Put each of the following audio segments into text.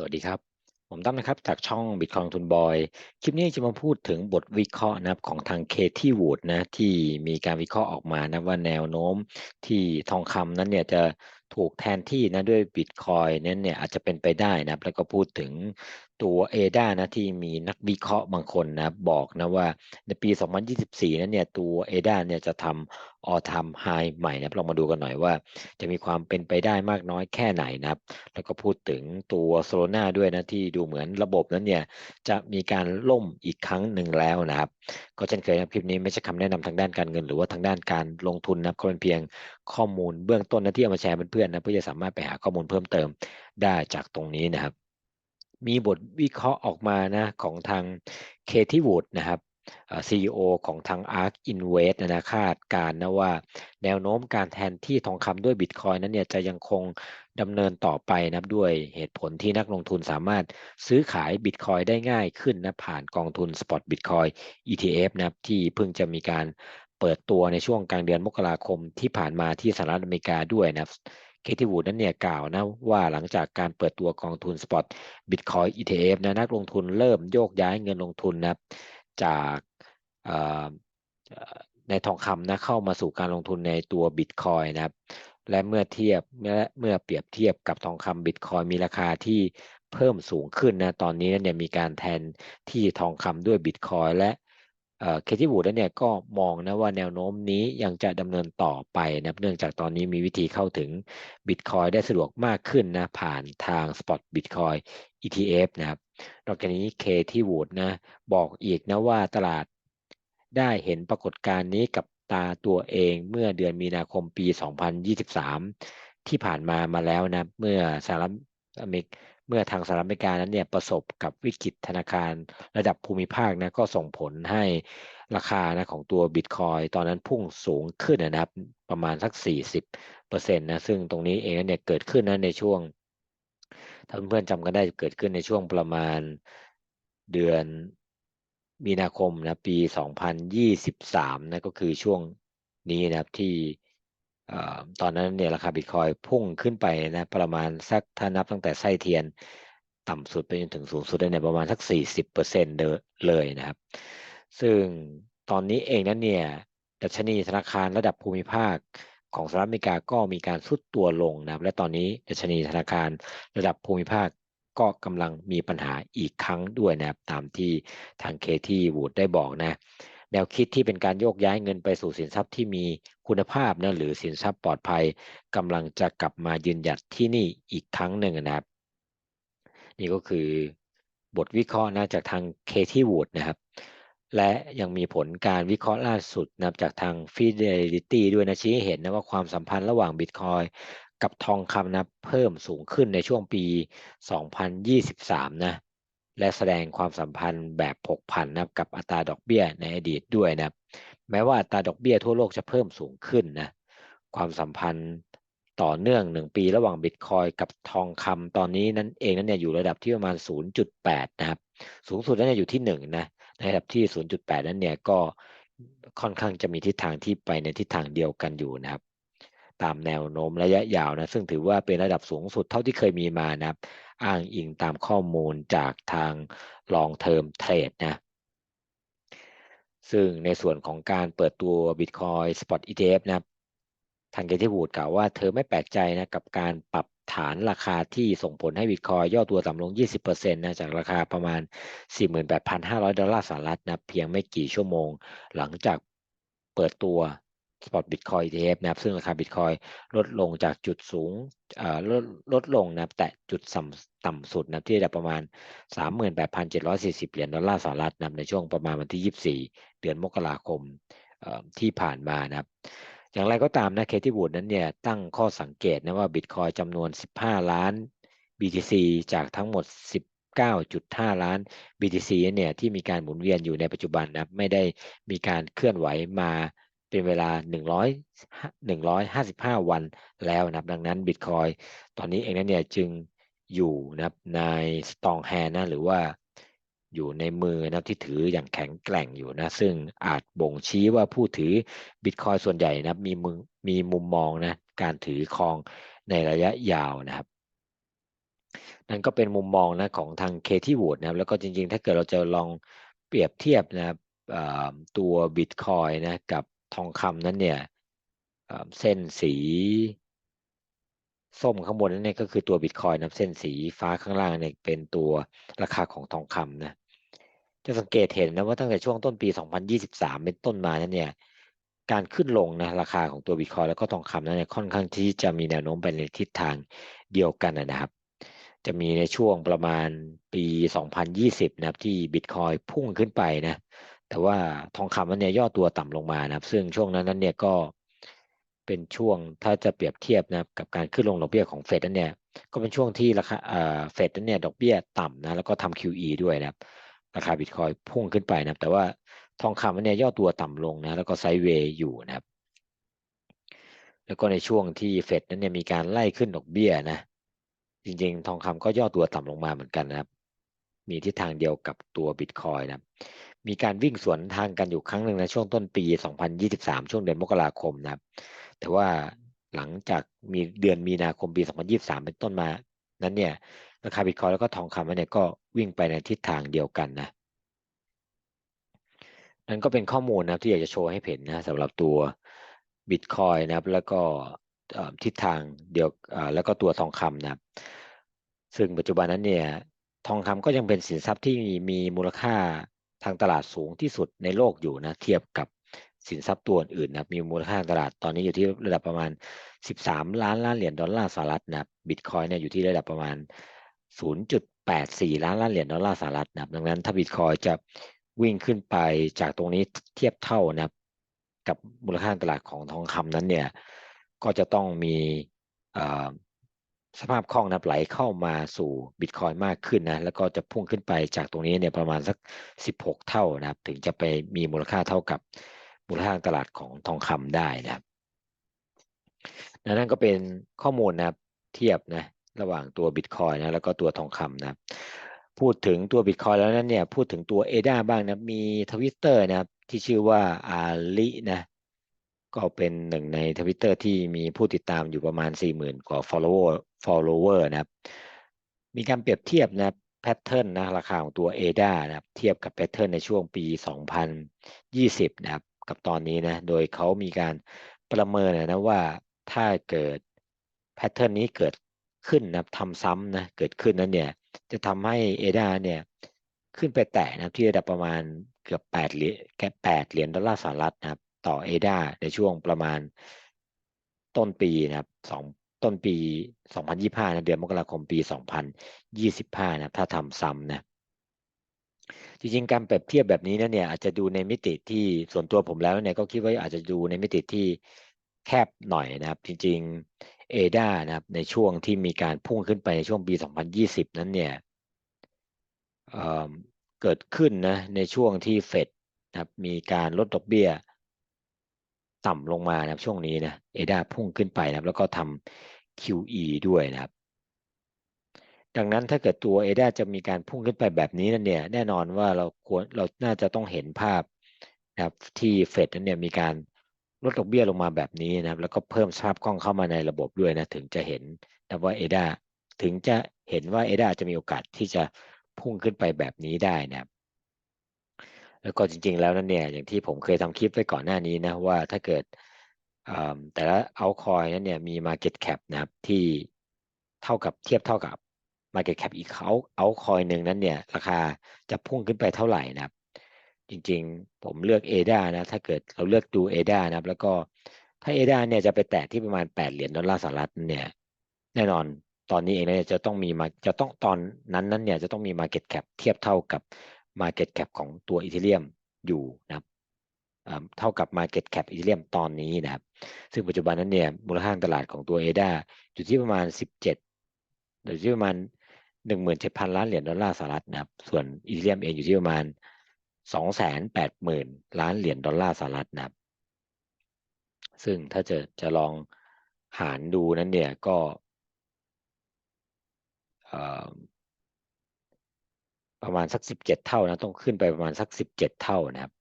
สวัสดีครับ ผมตั้มนะครับ จากช่อง Bitcoin ทุนบอย คลิปนี้จะมาพูดถึงบทวิเคราะห์นะครับของทางเคที่วูดนะที่มีการวิเคราะห์ออกมานะว่าแนวโน้มที่ทองคำนั้นเนี่ยจะถูกแทนที่นะด้วยบิตคอยนั้นเนี่ยอาจจะเป็นไปได้นะครับแล้วก็พูดถึง ตัวเอดานะที่มีนักวิเคราะห์บางคนนะบอกนะว่าในปี 2024 นั้นเนี่ยตัวเอดาเนี่ยจะทำออทำไฮใหม่นะลองมาดูกันหน่อยว่า จะมีความเป็นไปได้มากน้อยแค่ไหนนะครับ แล้วก็พูดถึงตัวโซโลนาด้วยนะที่ดูเหมือนระบบนั้นเนี่ยจะมีการล่มอีกครั้งหนึ่งแล้วนะครับ ก็เช่นเคยนะคลิปนี้ไม่ใช่คำแนะนำทางด้านการเงิน หรือว่าทางด้านการลงทุนนะก็เป็นเพียงข้อมูลเบื้องต้นนะที่เอามาแชร์เพื่อนๆนะเพื่อจะสามารถไปหาข้อมูลเพิ่มเติมได้จากตรงนี้นะครับ มีบทวิเคราะห์ออกมานะของทางเคที่วูดนะครับซีอของทาง ARK Invest นะคาดการนะว่า แนวโน้มการแทนที่ทองคำด้วยบิตคอยนั้นเนี่ยจะยังคงดำเนินต่อไปนะด้วยเหตุผลที่นักลงทุนสามารถซื้อขายบิตคอยได้ง่ายขึ้นนะผ่านกองทุน Spot Bitcoin ETF นะที่เพิ่งจะมีการเปิดตัวในช่วงกลางเดือนมกราคมที่ผ่านมาที่สหรัฐอเมริกาด้วยนะครับ เคทีวูดนั้นเนี่ยกล่าวนะว่าหลังจากการเปิดตัวกองทุน Spot Bitcoin ETF นะนักลงทุนเริ่มโยกย้ายเงินลงทุนนะจากในทองคำนะเข้ามาสู่การลงทุนในตัวบิตคอยนะครับและเมื่อเทียบเมื่อเมื่อเปรียบเทียบกับทองคำบิตคอยมีราคาที่เพิ่มสูงขึ้นนะตอนนี้เนี่ยมีการแทนที่ทองคำด้วยบิตคอยและ เคที่บูดเนี่ยก็มองนะว่าแนวโน้มนี้ยังจะดำเนินต่อไปนะเนื่องจากตอนนี้มีวิธีเข้าถึงบิตคอยได้สะดวกมากขึ้นนะผ่านทาง Spot Bitcoin ETF นะครับนอกจากนี้เคที่วูดนะบอกอีกนะว่าตลาดได้เห็นปรากฏการณ์นี้กับตาตัวเองเมื่อเดือนมีนาคมปี 2023 ที่ผ่านมามาแล้วนะเมื่อสหรัฐอเมริก เมื่อทางสหรัฐอเมริกานั้นเนี่ยประสบกับวิกฤตธนาคารระดับภูมิภาคนะก็ส่งผลให้ราคานะของตัวบิตคอยตอนนั้นพุ่งสูงขึ้นนะครับประมาณสัก 40%นะซึ่งตรงนี้เองเนี่ยเกิดขึ้นนะในช่วงถ้าเพื่อนๆจำกันได้เกิดขึ้นในช่วงประมาณเดือนมีนาคมนะปี 2023นะก็คือช่วงนี้นะครับที่ ตอนนั้นเนี่ยราคาบิตคอยพุ่งขึ้นไปนะประมาณสักถ้านับตั้งแต่ไส้เทียนต่ำสุดไปจนถึงสูงสุดได้เนี่ยประมาณสัก 40%เลยนะครับ ซึ่งตอนนี้เองนั้นเนี่ยดัชนีธนาคารระดับภูมิภาคของสหรัฐอเมริกาก็มีการสุดตัวลงนะครับ และตอนนี้ดัชนีธนาคารระดับภูมิภาคก็กำลังมีปัญหาอีกครั้งด้วยนะครับ ตามที่ทางเคที่วูดได้บอกนะ แนวคิดที่เป็นการโยกย้ายเงินไปสู่สินทรัพย์ที่มีคุณภาพนะหรือสินทรัพย์ปลอดภัยกำลังจะกลับมายืนหยัดที่นี่อีกครั้งหนึ่งนะครับ นี่ก็คือบทวิเคราะห์นะจากทางเคที่วูดนะครับ และยังมีผลการวิเคราะห์ล่าสุดนะจากทาง Fidelity ด้วยนะชี้เห็นนะว่าความสัมพันธ์ระหว่าง Bitcoin กับทองคำนะเพิ่มสูงขึ้นในช่วงปี 2023 นะ และแสดงความสัมพันธ์แบบผกผันนะกับอัตราดอกเบี้ยในอดีตด้วยนะแม้ว่าอัตราดอกเบี้ยทั่วโลกจะเพิ่มสูงขึ้นนะความสัมพันธ์ต่อเนื่อง 1 ปีระหว่างบิตคอยกับทองคำตอนนี้นั้นเองนั้นเนี่ยอยู่ระดับที่ประมาณ 0.8 นะครับ สูงสุดนั้นเนี่ยอยู่ที่ 1 นะในระดับที่ 0.8 นั้นเนี่ยก็ค่อนข้างจะมีทิศทางที่ไปในทิศทางเดียวกันอยู่นะครับ ตามแนวโน้มระยะยาวนะซึ่งถือว่าเป็นระดับสูงสุดเท่าที่เคยมีมานะอ้างอิงตามข้อมูลจากทาง long term trade นะซึ่งในส่วนของการเปิดตัว Bitcoin Spot ETF นะทางเกที่วูดกล่าวว่าเธอไม่แปลกใจนะกับการปรับฐานราคาที่ส่งผลให้บิตคอยย่อตัวต่ำลง 20%นะจากราคาประมาณ 48,500 ดอลลาร์สหรัฐนะเพียงไม่กี่ชั่วโมง หลังจากเปิดตัว สปอตบิตคอย ETF นะครับซึ่งราคาบิตคอยลดลงจากจุดสูงลดลดลงนะแต่จุดต่ำสุดนะที่ระดับประมาณ 38,740 เหรียญดอลลาร์สหรัฐนะในช่วงประมาณวันที่ 24 เดือนมกราคมที่ผ่านมานะครับอย่างไรก็ตามนะเคที่บูดนั้นเนี่ยตั้งข้อสังเกตนะว่าบิตคอยจำนวน 15 ล้าน BTC จากทั้งหมด 19.5 ล้าน BTC เนี่ยที่มีการหมุนเวียนอยู่ในปัจจุบันนะไม่ได้มีการเคลื่อนไหวมา เป็นเวลา 100 155 วันแล้วนะครับ ดังนั้นบิตคอยตอนนี้เองนั้นเนี่ยจึงอยู่นะครับในสตองแฮนนะหรือว่าอยู่ในมือนะที่ถืออย่างแข็งแกร่งอยู่นะ ซึ่งอาจบ่งชี้ว่าผู้ถือบิตคอยส่วนใหญ่นะมีมือมีมุมมองนะการถือครองในระยะยาวนะครับ นั่นก็เป็นมุมมองนะของทางเคที่วูดนะครับ แล้วก็จริงๆ ถ้าเกิดเราจะลองเปรียบเทียบนะครับตัวบิตคอยนะกับ ทองคำนั้นเนี่ยเส้นสีส้มข้างบนนั่นเนี่ยก็คือตัวบิตคอยนะเส้นสีฟ้าข้างล่างเนี่ยเป็นตัวราคาของทองคำนะจะสังเกตเห็นนะว่าตั้งแต่ช่วงต้นปี 2023 เป็นต้นมานั้นเนี่ยการขึ้นลงนะราคาของตัวบิตคอยแล้วก็ทองคำนั้นเนี่ยค่อนข้างที่จะมีแนวโน้มไปในทิศทางเดียวกันนะครับ จะมีในช่วงประมาณปี 2020 นะครับที่บิตคอยพุ่งขึ้นไปนะ แต่ว่าทองคำนั้นเนี่ยย่อตัวต่ำลงมานะครับ ซึ่งช่วงนั้นนั้นเนี่ยก็เป็นช่วงถ้าจะเปรียบเทียบนะครับกับการขึ้นลงดอกเบี้ยของเฟดนั้นเนี่ยก็เป็นช่วงที่ราคาเฟดนั้นเนี่ยดอกเบี้ยต่ำนะแล้วก็ทำ QE ด้วยนะครับ ราคาบิตคอยพุ่งขึ้นไปนะครับ แต่ว่าทองคำนั้นเนี่ยย่อตัวต่ำลงนะแล้วก็ไซด์เวย์อยู่นะครับ แล้วก็ในช่วงที่เฟดนั้นเนี่ยมีการไล่ขึ้นดอกเบี้ยนะ จริงๆ ทองคำก็ย่อตัวต่ำลงมาเหมือนกันนะครับ มีทิศทางเดียวกับตัวบิตคอยนะครับ มีการวิ่งสวนทางกันอยู่ครั้งหนึ่งในช่วงต้นปี 2023 ช่วงเดือนมกราคมนะครับ แต่ว่าหลังจากมีเดือนมีนาคมปี 2023 เป็นต้นมา นั้นเนี่ยราคาบิตคอยแล้วก็ทองคำเนี่ยก็วิ่งไปในทิศทางเดียวกันนะนั่นก็เป็นข้อมูลนะที่อยากจะโชว์ให้เห็นนะสำหรับตัวบิตคอยนะครับ แล้วก็ทิศทางเดียวแล้วก็ตัวทองคำนะครับ ซึ่งปัจจุบันนั้นเนี่ยทองคำก็ยังเป็นสินทรัพย์ที่มีมูลค่า ทางตลาดสูงที่สุดในโลกอยู่นะเทียบกับสินทรัพย์ตัวอื่นนะมีมูลค่าตลาดตอนนี้อยู่ที่ระดับประมาณ 13 ล้านล้านเหรียญดอลลาร์สหรัฐนะบิตคอยเนี่ยอยู่ที่ระดับประมาณ 0.84 ล้านล้านเหรียญดอลลาร์สหรัฐนะดังนั้นถ้าบิตคอยจะวิ่งขึ้นไปจากตรงนี้เทียบเท่านะกับมูลค่าตลาดของทองคำนั้นเนี่ยก็จะต้องมี สภาพคล่องนะไหลเข้ามาสู่บิตคอยมากขึ้นนะแล้วก็จะพุ่งขึ้นไปจากตรงนี้เนี่ยประมาณสัก 16 เท่านะครับ ถึงจะไปมีมูลค่าเท่ากับมูลค่าตลาดของทองคำได้นะครับนั่นก็เป็นข้อมูลนะครับเทียบนะระหว่างตัวบิตคอยนะแล้วก็ตัวทองคำนะพูดถึงตัวบิตคอยแล้วนั้นเนี่ยพูดถึงตัวเอด้าบ้างนะมีทวิตเตอร์นะครับที่ชื่อว่าอาลินะ ก็เป็นหนึ่งในทวิตเตอร์ที่มีผู้ติดตามอยู่ประมาณ 40,000 กว่า follower follower นะครับ มีการเปรียบเทียบนะแพทเทิร์นนะราคาของตัว ADA นะครับ เทียบกับแพทเทิร์นในช่วงปี 2020 นะครับ กับตอนนี้นะ โดยเขามีการประเมินนะว่าถ้าเกิดแพทเทิร์นนี้เกิดขึ้นนะทำซ้ำนะ เกิดขึ้นนั้นเนี่ย จะทำให้เอดาเนี่ยขึ้นไปแตะนะที่ระดับประมาณเกือบ8เหรียญแค่8เหรียญดอลลาร์สหรัฐนะครับ ต่อเอดาในช่วงประมาณต้นปีนะครับสองต้นปี 2025 นะเดือนมกราคมปี 2025 นะถ้าทำซ้ำนะจริงๆการเปรียบเทียบแบบนี้นะเนี่ยอาจจะดูในมิติที่ส่วนตัวผมแล้วเนี่ยก็คิดว่าอาจจะดูในมิติที่แคบหน่อยนะครับ จริงๆเอดานะครับในช่วงที่มีการพุ่งขึ้นไปในช่วงปี 2020 นั้นเนี่ยเเกิดขึ้นนะในช่วงที่เฟดนะครับมีการลดดอกเบี้ย ต่ำลงมานะครับช่วงนี้นะเอดาพุ่งขึ้นไปนะครับ แล้วก็ทำ QE ด้วยนะครับ ดังนั้นถ้าเกิดตัวเอดาจะมีการพุ่งขึ้นไปแบบนี้นั่นเนี่ยแน่นอนว่าเราควรเราน่าจะต้องเห็นภาพนะครับที่เฟดนั้นเนี่ยมีการลดดอกเบี้ยลงมาแบบนี้นะครับ แล้วก็เพิ่มสภาพคล่องเข้ามาในระบบด้วยนะถึงจะเห็นนะว่าเอดาถึงจะเห็นว่าเอดาจะมีโอกาสที่จะพุ่งขึ้นไปแบบนี้ได้นะครับ แล้วก็จริงๆแล้วนั่นเนี่ยอย่างที่ผมเคยทำคลิปไว้ก่อนหน้านี้นะว่าถ้าเกิดแต่ละเอาคอยนั้นเนี่ยมี Market Cap นะครับที่เท่ากับเทียบเท่ากับ Market Cap อีกเขาเอาคอยหนึ่งนั้นเนี่ยราคาจะพุ่งขึ้นไปเท่าไหร่นะครับ จริงๆผมเลือก ADA นะถ้าเกิดเราเลือกดู ADA นะครับ แล้วก็ถ้า ADA เนี่ยจะไปแตะที่ประมาณ 8 เหรียญดอลลาร์สหรัฐเนี่ยแน่นอนตอนนี้เองเนี่ยจะต้องมีมาจะต้องตอนนั้นนั้นเนี่ยจะต้องมี Market Cap เทียบเท่ากับ Market Cap ของตัวอีเทเรียมอยู่นะครับเท่ากับ Market Cap อีเทเรียมตอนนี้นะครับ ซึ่งปัจจุบันนั้นเนี่ยมูลค่าตลาดของตัว ADA อยู่ที่ประมาณ 17อยู่ที่ประมาณหนึ่งหมื่นเจ็ดพันล้านเหรียญดอลลาร์สหรัฐนะครับ ส่วนอีเทีเรียมเองอยู่ที่ประมาณสองแสนแปดหมื่นล้านเหรียญดอลลาร์สหรัฐนะครับ ซึ่งถ้าจะจะลองหารดูนั้นเนี่ยก็ ประมาณสักสิบเจ็ดเท่านะ ต้องขึ้นไปประมาณสักสิบเจ็ดเท่านะครับ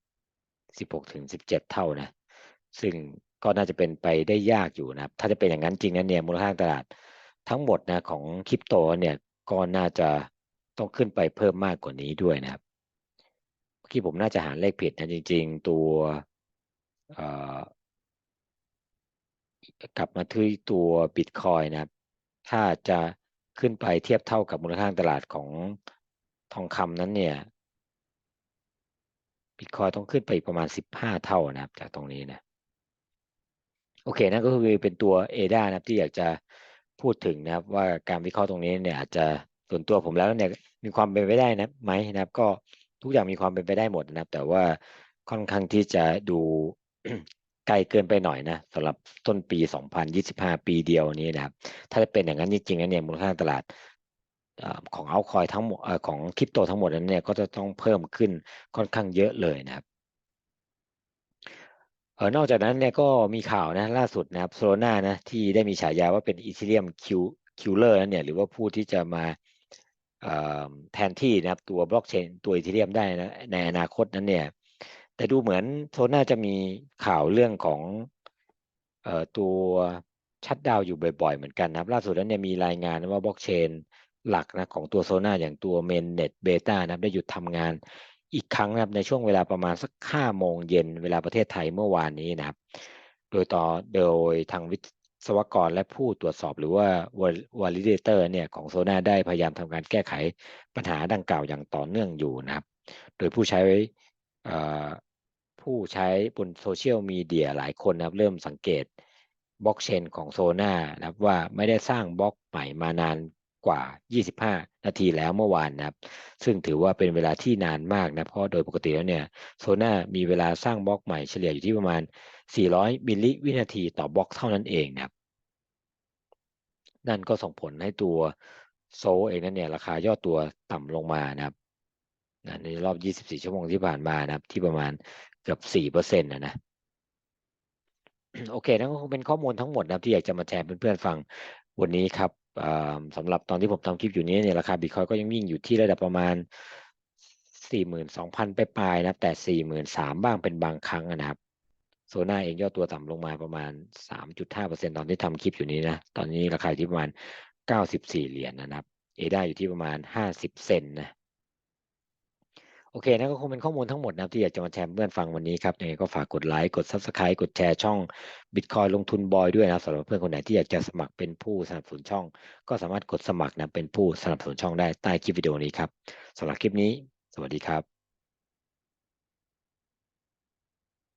สิบหกถึงสิบเจ็ดเท่านะ ซึ่งก็น่าจะเป็นไปได้ยากอยู่นะครับ ถ้าจะเป็นอย่างนั้นจริงนั้นเนี่ยมูลค่าตลาดทั้งหมดนะของคริปโตเนี่ยก็น่าจะต้องขึ้นไปเพิ่มมากกว่านี้ด้วยนะครับเมื่อกี้ผมน่าจะหาเลขผิดนะจริง ๆ ตัวกลับมาที่ตัวบิตคอยนะครับ ถ้าจะขึ้นไปเทียบเท่ากับมูลค่าตลาดของ ทองคำนั้นเนี่ยบิตคอยต้องขึ้นไปประมาณสิบห้าเท่านะครับ จากตรงนี้นะโอเคนั่นก็คือเป็นตัว ADA นะครับที่อยากจะพูดถึงนะครับ ว่าการวิเคราะห์ตรงนี้เนี่ยอาจจะส่วนตัวผมแล้วเนี่ยมีความเป็นไปได้นะไหมนะครับ ก็ทุกอย่างมีความเป็นไปได้หมดนะครับ แต่ว่าค่อนข้างที่จะดูไกลเกินไปหน่อยนะสำหรับต้นปี 2025 ปีเดียวนี้นะครับ ถ้าจะเป็นอย่างนั้นจริงๆเนี่ยมูลค่าตลาด ของเอาคอยทั้งหมดของคริปโตทั้งหมดนั้นเนี่ยก็จะต้องเพิ่มขึ้นค่อนข้างเยอะเลยนะครับเออนอกจากนั้นเนี่ยก็มีข่าวนะล่าสุดนะครับโซโลนานะที่ได้มีฉายาว่าเป็นอีเทเรียมคิวคิวเลอร์นั่นเนี่ยหรือว่าผู้ที่จะมาแทนที่นะครับตัวบล็อกเชนตัวอีเทเรียมได้นะในอนาคตนั้นเนี่ยแต่ดูเหมือนโซน่าจะมีข่าวเรื่องของออตัวชัดดาวอยู่บ่อยๆ เหมือนกันนะครับล่าสุดนั้นเนี่ยมีรายงานว่าบล็อกเชน หลักนะของตัวโซน่าอย่างตัวเมนเน็ตเบต้านะครับได้หยุดทำงานอีกครั้งนะครับในช่วงเวลาประมาณสักห้าโมงเย็นเวลาประเทศไทยเมื่อวานนี้นะครับ โดยต่อโดยทางวิศวกรและผู้ตรวจสอบหรือว่า validator เนี่ยของโซน่าได้พยายามทำการแก้ไขปัญหาดังกล่าวอย่างต่อเนื่องอยู่นะครับ โดยผู้ใช้ผู้ใช้บนโซเชียลมีเดียหลายคนนะครับ เริ่มสังเกตบล็อกเชนของโซน่านะครับว่าไม่ได้สร้างบล็อกใหม่มานาน กว่า 25 นาทีแล้วเมื่อวานนะครับ ซึ่งถือว่าเป็นเวลาที่นานมากนะ เพราะโดยปกติแล้วเนี่ยโซน่ามีเวลาสร้างบล็อกใหม่เฉลี่ยอยู่ที่ประมาณ 400 มิลลิวินาทีต่อบล็อกเท่านั้นเองนะครับ นั่นก็ส่งผลให้ตัวโซเองนั้นเนี่ยราคาย่อตัวต่ำลงมานะครับ ในรอบ 24 ชั่วโมงที่ผ่านมานะครับ ที่ประมาณเกือบ 4%นะนะโอเคนั่นก็คงเป็นข้อมูลทั้งหมดนะครับที่อยากจะมาแชร์เพื่อนๆฟังวันนี้ครับ สำหรับตอนที่ผมทำคลิปอยู่นี้เนี่ยราคาบิตคอยก็ยังวิ่งอยู่ที่ระดับประมาณ 42,000 ไปปลายนะแต่ 43,000 บ้างเป็นบางครั้งนะครับโซน่าเองย่อตัวต่ำลงมาประมาณ 3.5%ตอนที่ทำคลิปอยู่นี้นะ ตอนนี้ราคาที่ประมาณ 94 เหรียญนนะครับ เอได้อยู่ที่ประมาณ 50 เซนนะ อเคนั่นก็คงเป็นข้อมูลทั้งหมดนะครับที่อยากจะมาแชร์เพื่อนฟังวันนี้ครับยังไงก็ฝากกดไลค์กด Subscribe กดแชร์ช่อง Bitcoin ลงทุนบอยด้วยนะสำหรับเพื่อนคนไหนที่อยากจะสมัครเป็นผู้สนับสนุนช่อง ก็สามารถกดสมัครนะเป็นผู้สนับสนุนช่องได้ใต้คลิปวิดีโอนี้ครับสำหรับคลิปนี้ สวัสดีครับ